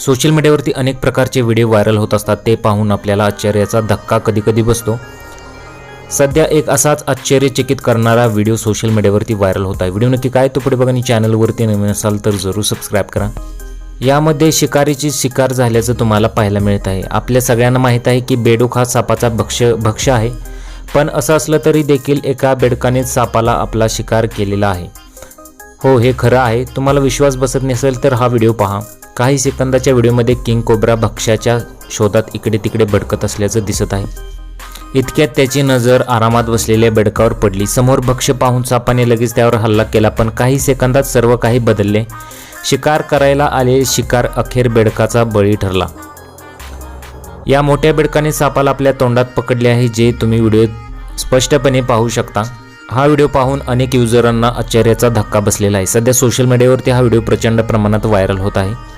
Social मीडियावरती अनेक प्रकारचे व्हिडिओ व्हायरल होत असतात. ते पाहून आपल्याला आश्चर्याचा धक्का कधीकधी बसतो. सध्या एक असाच आश्चर्यचकित करणारा व्हिडिओ सोशल मीडियावरती व्हायरल होत आहे. व्हिडिओ नक्की काय तो पुढे बघा आणि चॅनलवरती नवीन असाल तर जरूर सबस्क्राईब करा. यामध्ये शिकारीची शिकार झाल्याचं तुम्हाला पाहायला मिळत आहे. आपल्या सगळ्यांना माहीत आहे की बेडूक हा सापाचा भक्ष भक्ष आहे. पण असं असलं तरी देखील एका बेडकाने सापाला आपला शिकार केलेला आहे. हो हे खरं आहे. तुम्हाला विश्वास बसत नसेल तर हा व्हिडिओ पहा. काही सेकंदाच्या व्हिडिओमध्ये किंग कोब्रा भक्ष्याच्या शोधात इकडे तिकडे भडकत असल्याचं दिसत आहे. इतक्यात त्याची नजर आरामात बसलेल्या बेडकावर पडली. समोर भक्ष पाहून सापाने लगेच त्यावर हल्ला केला पण काही सेकंदात सर्व काही बदलले. शिकार करायला आलेले शिकार अखेर बेडकाचा बळी ठरला. या मोठ्या बेडकाने सापाला आपल्या तोंडात पकडले आहे जे तुम्ही व्हिडिओ स्पष्टपणे पाहू शकता. हा व्हिडिओ पाहून अनेक युजरांना आश्चर्याचा धक्का बसलेला आहे. सध्या सोशल मीडियावरती हा व्हिडिओ प्रचंड प्रमाणात व्हायरल होत आहे.